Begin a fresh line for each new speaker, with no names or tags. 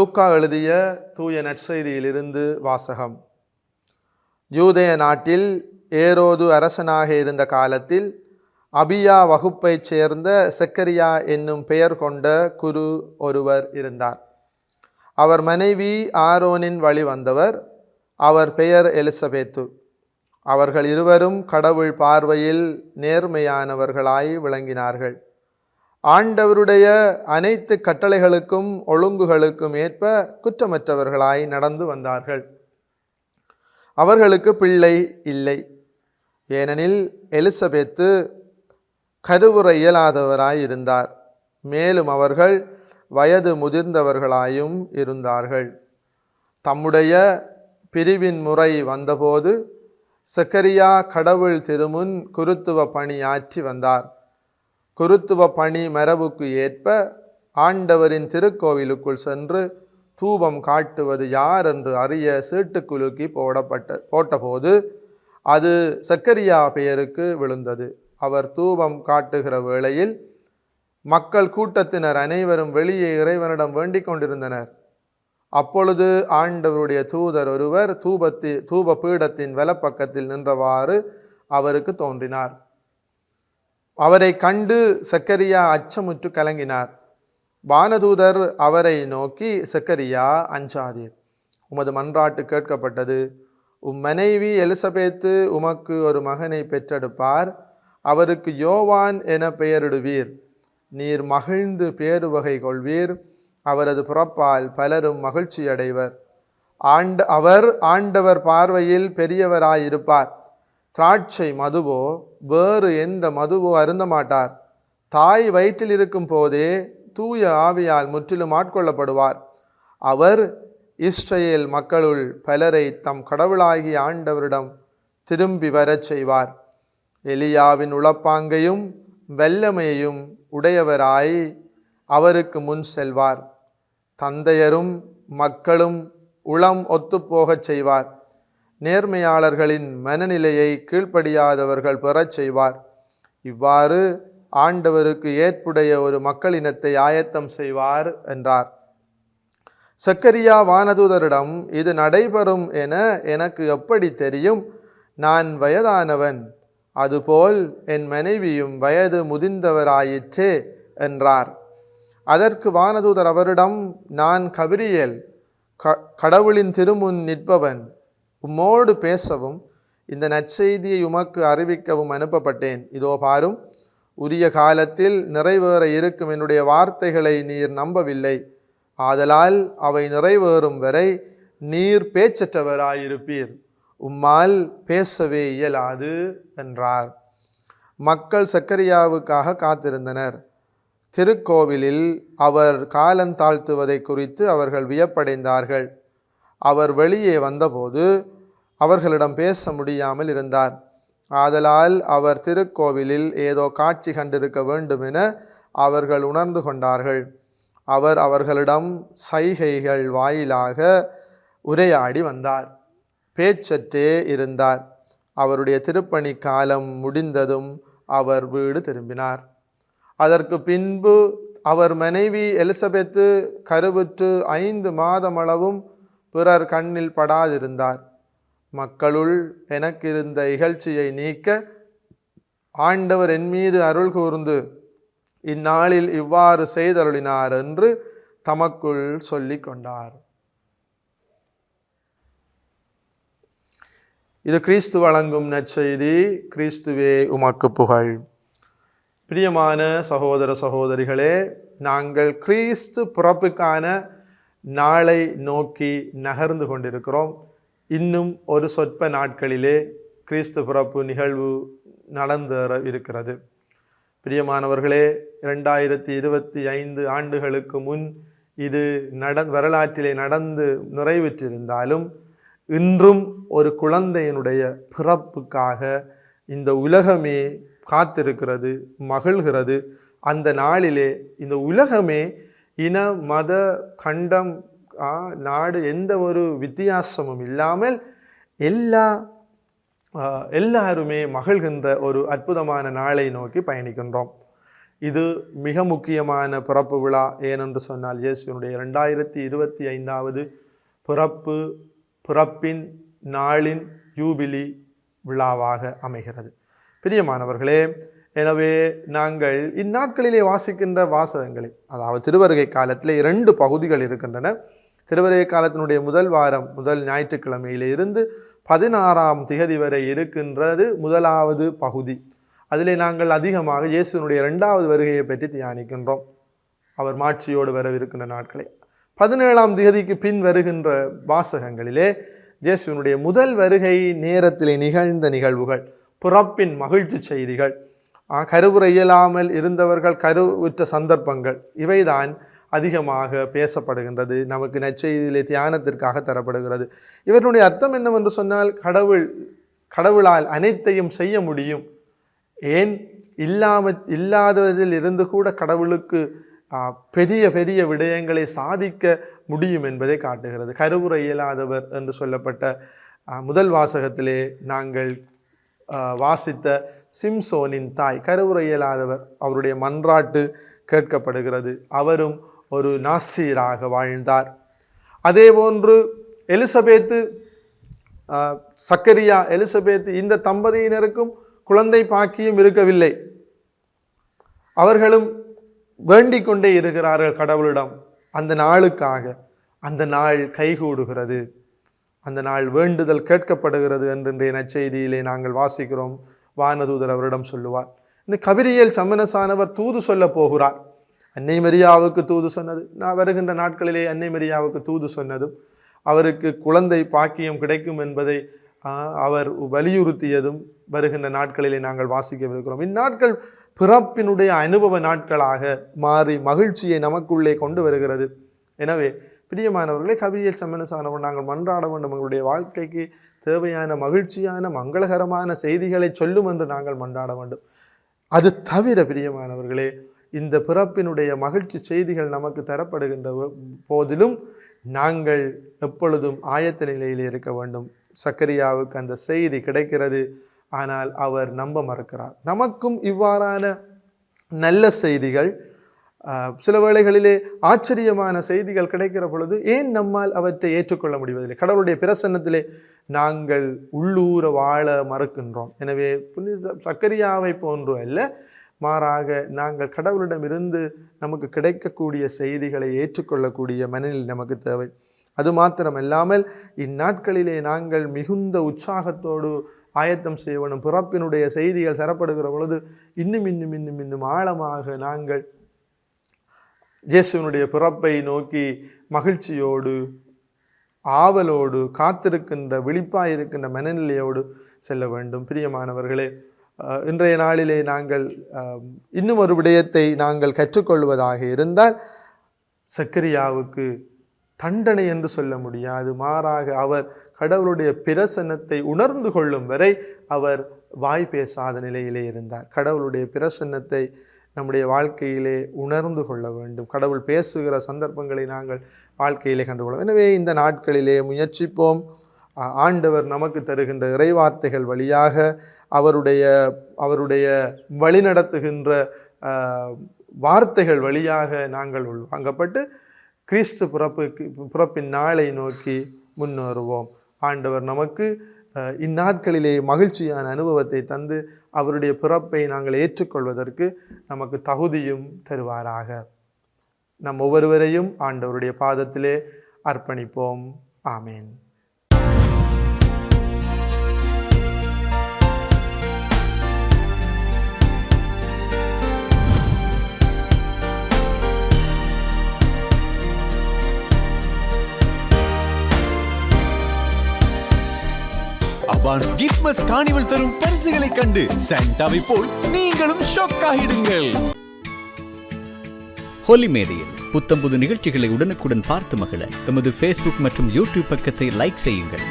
லூக்கா எழுதிய தூய நற்செய்தியிலிருந்து வாசகம். யூதய நாட்டில் ஏரோது அரசனாக இருந்த காலத்தில் அபியா வகுப்பைச் சேர்ந்த செக்கரியா என்னும் பெயர் கொண்ட குரு ஒருவர் இருந்தார். அவர் மனைவி ஆரோனின் வழி வந்தவர் அவர் பெயர் எலிசபேத்து. அவர்கள் இருவரும் கடவுள் பார்வையில் நேர்மையானவர்களாய் விளங்கினார்கள். ஆண்டவருடைய அனைத்து கட்டளைகளுக்கும் ஒழுங்குகளுக்கும் ஏற்ப குற்றமற்றவர்களாய் நடந்து வந்தார்கள். அவர்களுக்கு பிள்ளை இல்லை. ஏனெனில் எலிசபெத்து கருவுற இயலாதவராய் இருந்தார். மேலும் அவர்கள் வயது முதிர்ந்தவர்களாயும் இருந்தார்கள். தம்முடைய பிரிவின் முறை வந்தபோது சக்கரியா கடவுள் திருமுன் குருத்துவ பணியாற்றி வந்தார். குருத்துவ பணி மரபுக்கு ஏற்ப ஆண்டவரின் திருக்கோவிலுக்குள் சென்று தூபம் காட்டுவது யார் என்று அறிய சீட்டுக்குலுக்கி போடப்பட்ட போட்டபோது அது சக்கரியா பெயருக்கு விழுந்தது. அவர் தூபம் காட்டுகிற வேளையில் மக்கள் கூட்டத்தினர் அனைவரும் வெளியே இறைவனிடம் வேண்டிக் கொண்டிருந்தனர். அப்பொழுது ஆண்டவருடைய தூதர் ஒருவர் தூபத்தி தூப பீடத்தின் வலப்பக்கத்தில் நின்றவாறு அவருக்கு தோன்றினார். அவரை கண்டு சக்கரியா அச்சமுற்று கலங்கினார். வானதூதர் அவரை நோக்கி சக்கரியா அஞ்சாதீர் உமது மன்றாட்டு கேட்கப்பட்டது. உம் மனைவி எலிசபெத்து உமக்கு ஒரு மகனை பெற்றெடுப்பார். அவருக்கு யோவான் என பெயரிடுவீர். நீர் மகிழ்ந்து பேருவகை கொள்வீர். அவரது பிறப்பால் பலரும் மகிழ்ச்சியடைவர். ஆண்ட அவர் ஆண்டவர் பார்வையில் பெரியவராயிருப்பார். திராட்சை மதுவோ வேறு எந்த மதுவோ அருந்த மாட்டார் தாய் வயிற்றில் இருக்கும் போதே தூய ஆவியால் முற்றிலும் ஆட்கொள்ளப்படுவார். அவர் இஸ்ரேல் மக்களுள் பலரை தம் கடவுளாகிய ஆண்டவரிடம் திரும்பி வரச் செய்வார். எலியாவின் உளப்பாங்கையும் வெல்லமையையும் உடையவராய் அவருக்கு முன் செல்வார். தந்தையரும் மக்களும் உளம் ஒத்துப்போகச் செய்வார். நேர்மையாளர்களின் மனநிலையை கீழ்ப்படியாதவர்கள் பெறச் செய்வார். இவ்வாறு ஆண்டவருக்கு ஏற்புடைய ஒரு மக்களினத்தை ஆயத்தம் செய்வார் என்றார். சக்கரியா வானதூதரிடம் இது நடைபெறும் என எனக்கு எப்படி தெரியும்? நான் வயதானவன் அதுபோல் என் மனைவியும் வயது முதிர்ந்தவராயிற்றே என்றார். அதற்கு வானதூதர் அவரிடம் நான் கபிரியேல் க கடவுளின் திருமுன் நிற்பவன் உம்மோடு பேசவும் இந்த நற்செய்தியை உமக்கு அறிவிக்கவும் அனுப்பப்பட்டேன். இதோ பாரும் உரிய காலத்தில் நிறைவேற இருக்கும் என்னுடைய வார்த்தைகளை நீர் நம்பவில்லை. ஆதலால் அவை நிறைவேறும் வரை நீர் பேச்சற்றவராயிருப்பீர். உம்மால் பேசவே இயலாது என்றார். மக்கள் சக்கரியாவுக்காக காத்திருந்தனர். திருக்கோவிலில் அவர் காலந்தாழ்த்துவதை குறித்து அவர்கள் வியப்படைந்தார்கள். அவர் வெளியே வந்தபோது அவர்களிடம் பேச முடியாமல் இருந்தார். ஆதலால் அவர் திருக்கோவிலில் ஏதோ காட்சி கண்டிருக்க வேண்டுமென அவர்கள் உணர்ந்து கொண்டார்கள். அவர் அவர்களிடம் சைகைகள் வாயிலாக உரையாடி வந்தார். பேச்சற்றே இருந்தார். அவருடைய திருப்பணி காலம் முடிந்ததும் அவர் வீடு திரும்பினார். அதற்கு பின்பு அவர் மனைவி எலிசபெத்து கருவுற்று ஐந்து மாதமளவும் பிறர் கண்ணில் படாதிருந்தார். மக்களுள் எனக்கிருந்த இகழ்ச்சியை நீக்க ஆண்டவர் என் மீது அருள் கூர்ந்து இந்நாளில் இவ்வாறு செய்தருளினார் என்று தமக்குள் சொல்லிக் கொண்டார். இது கிறிஸ்து வழங்கும் நற்செய்தி. கிறிஸ்துவே உமக்கு புகழ். பிரியமான சகோதர சகோதரிகளே நாங்கள் கிறிஸ்து பிறப்புக்கான நாளை நோக்கி நகர்ந்து கொண்டிருக்கிறோம். இன்னும் ஒரு சொற்ப நாட்களிலே கிறிஸ்து பிறப்பு நிகழ்வு நடந்தேற இருக்கிறது. பிரியமானவர்களே இரண்டாயிரத்தி இருபத்தி ஐந்து ஆண்டுகளுக்கு முன் இது நட வரலாற்றிலே நடந்து நிறைவேற்றிருந்தாலும் இன்றும் ஒரு குழந்தையினுடைய பிறப்புக்காக இந்த உலகமே காத்திருக்கிறது மகிழ்கிறது. அந்த நாளிலே இந்த உலகமே இன மத கண்டம் ஆ, நாடு எந்த ஒரு வித்தியாசமும் இல்லாமல் எல்லா எல்லாருமே மகிழ்கின்ற ஒரு அற்புதமான நாளை நோக்கி பயணிக்கின்றோம். இது மிக முக்கியமான பிறப்பு விழா ஏனென்று சொன்னால் இயேசுவினுடைய ரெண்டாயிரத்தி இருபத்தி ஐந்தாவது பிறப்பு பிறப்பின் நாளின் யூபிலி விழாவாக அமைகிறது. பிரியமானவர்களே எனவே நாங்கள் இந்நாட்களிலே வாசிக்கின்ற வாசகங்களை அதாவது திருவருகை காலத்திலே இரண்டு பகுதிகள் இருக்கின்றன. திருவருகை காலத்தினுடைய முதல் வாரம் முதல் ஞாயிற்றுக்கிழமையிலிருந்து பதினாறாம் திகதி வரை இருக்கின்றது முதலாவது பகுதி. அதிலே நாங்கள் அதிகமாக இயேசுனுடைய இரண்டாவது வருகையை பற்றி தியானிக்கின்றோம். அவர் மாட்சியோடு வரவிருக்கின்ற நாட்களை. பதினேழாம் திகதிக்கு பின் வருகின்ற வாசகங்களிலே இயேசுவினுடைய முதல் வருகை நேரத்திலே நிகழ்ந்த நிகழ்வுகள் பிறப்பின் மகிழ்ச்சி செய்திகள் கருவுற இயலாமல் இருந்தவர்கள் கருவுற்ற சந்தர்ப்பங்கள் இவைதான் அதிகமாக பேசப்படுகின்றது நமக்கு நற்செய்தியிலே தியானத்திற்காக தரப்படுகிறது. இவர்களுடைய அர்த்தம் என்னவென்று சொன்னால் கடவுள் கடவுளால் அனைத்தையும் செய்ய முடியும். ஏன்? இல்லாம இல்லாததில் இருந்து கூட கடவுளுக்கு பெரிய பெரிய விடயங்களை சாதிக்க முடியும் என்பதை காட்டுகிறது. கருவுற இயலாதவர் என்று சொல்லப்பட்ட முதல் வாசகத்திலே நாங்கள் வாசித்த சிம்சோனின் தாய் கருவுரையலாதவர் அவருடைய மன்றாட்டு கேட்கப்படுகிறது. அவரும் ஒரு நாசீராக வாழ்ந்தார். அதே போன்று எலிசபேத்து சக்கரியா எலிசபேத்து இந்த தம்பதியினருக்கும் குழந்தை பாக்கியும் இருக்கவில்லை. அவர்களும் வேண்டிக் கொண்டே இருக்கிறார்கள் கடவுளிடம். அந்த நாளுக்காக அந்த நாள் கைகூடுகிறது. அந்த நாள் வேண்டுதல் கேட்கப்படுகிறது என்று இன்றைய நற்செய்தியிலே நாங்கள் வாசிக்கிறோம். வானதூதர் அவரிடம் சொல்லுவார். இந்த கபிரியல் சம்மனசானவர் தூது சொல்ல போகிறார். அன்னை மரியாவுக்கு தூது சொன்னது. நான் வருகின்ற நாட்களிலே அன்னை மரியாவுக்கு தூது சொன்னதும் அவருக்கு குழந்தை பாக்கியம் கிடைக்கும் என்பதை அவர் வலியுறுத்தியதும் வருகின்ற நாட்களிலே நாங்கள் வாசிக்கவிருக்கிறோம். இந்நாட்கள் பிறப்பினுடைய அனுபவ நாட்களாக மாறி மகிழ்ச்சியை நமக்குள்ளே கொண்டு வருகிறது. எனவே பிரியமானவர்களே கவியல் சம்மனசானவர் நாங்கள் மன்றாட வேண்டும். எங்களுடைய வாழ்க்கைக்கு தேவையான மகிழ்ச்சியான மங்களகரமான செய்திகளை சொல்லும் என்று நாங்கள் மன்றாட வேண்டும். அது தவிர பிரியமானவர்களே இந்த பிறப்பினுடைய மகிழ்ச்சி செய்திகள் நமக்கு தரப்படுகின்ற போதிலும் நாங்கள் எப்பொழுதும் ஆயத்த நிலையில் இருக்க வேண்டும். சக்கரியாவுக்கு அந்த செய்தி கிடைக்கிறது ஆனால் அவர் நம்ப மறுக்கிறார். நமக்கும் இவ்வாறான நல்ல செய்திகள் சில வேளைகளிலே ஆச்சரியமான செய்திகள் கிடைக்கிற பொழுது ஏன் நம்மால் அவற்றை ஏற்றுக்கொள்ள முடிவதில்லை? கடவுளுடைய பிரசன்னத்திலே நாங்கள் உள்ளூர வாழ மறுக்கின்றோம். எனவே புனித சக்கரியாவை போன்று அல்ல மாறாக நாங்கள் கடவுளிடமிருந்து நமக்கு கிடைக்கக்கூடிய செய்திகளை ஏற்றுக்கொள்ளக்கூடிய மனநிலை நமக்கு தேவை. அது மாத்திரமல்லாமல் இந்நாட்களிலே நாங்கள் மிகுந்த உற்சாகத்தோடு ஆயத்தம் செய்ய வேண்டும் பிறப்பினுடைய செய்திகள் தரப்படுகிற பொழுது இன்னும் இன்னும் இன்னும் இன்னும் ஆழமாக நாங்கள் இயேசுவனுடைய பிறப்பை நோக்கி மகிழ்ச்சியோடு ஆவலோடு காத்திருக்கின்ற விழிப்பாயிருக்கின்ற மனநிலையோடு செல்ல வேண்டும். பிரியமானவர்களே இன்றைய நாளிலே நாங்கள் இன்னும் ஒரு விடயத்தை நாங்கள் கற்றுக்கொள்வதாக இருந்தால் சக்கரியாவுக்கு தண்டனை என்று சொல்ல முடியாது. மாறாக அவர் கடவுளுடைய பிரசன்னத்தை உணர்ந்து கொள்ளும் வரை அவர் வாய் பேசாத நிலையிலே இருந்தார். கடவுளுடைய பிரசன்னத்தை நம்முடைய வாழ்க்கையிலே உணர்ந்து கொள்ள வேண்டும். கடவுள் பேசுகிற சந்தர்ப்பங்களை நாங்கள் வாழ்க்கையிலே கண்டுகொள்வோம் எனவே இந்த நாட்களிலே முயற்சிப்போம். ஆண்டவர் நமக்கு தருகின்ற இறைவார்த்தைகள் வழியாக அவருடைய அவருடைய வழிநடத்துகின்ற வார்த்தைகள் வழியாக நாங்கள் உள்வாங்கப்பட்டு கிறிஸ்து பிறப்புக்கு பிறப்பின் நாளை நோக்கி முன்னேறுவோம். ஆண்டவர் நமக்கு இந்நாட்களிலே மகிழ்ச்சியான அனுபவத்தை தந்து அவருடைய பிறப்பை நாங்கள் ஏற்றுக்கொள்வதற்கு நமக்கு தகுதியும் தருவாராக. நம் ஒவ்வொருவரையும் ஆண்டவருடைய பாதத்திலே அர்ப்பணிப்போம். ஆமேன்.
அபான்ஸ் கிஃப்ட்மஸ் கார்னிவல் தரும் பரிசுகளை கண்டு சாண்டாவை போல் நீங்களும் ஷாக் ஆகிடுங்கள்
ஹோலி மேடையில் புத்தம்புது நிகழ்ச்சிகளை உடனுக்குடன் பார்த்து மகிழ எமது ஃபேஸ்புக் மற்றும் யூடியூப் பக்கத்தை லைக் செய்யுங்கள்.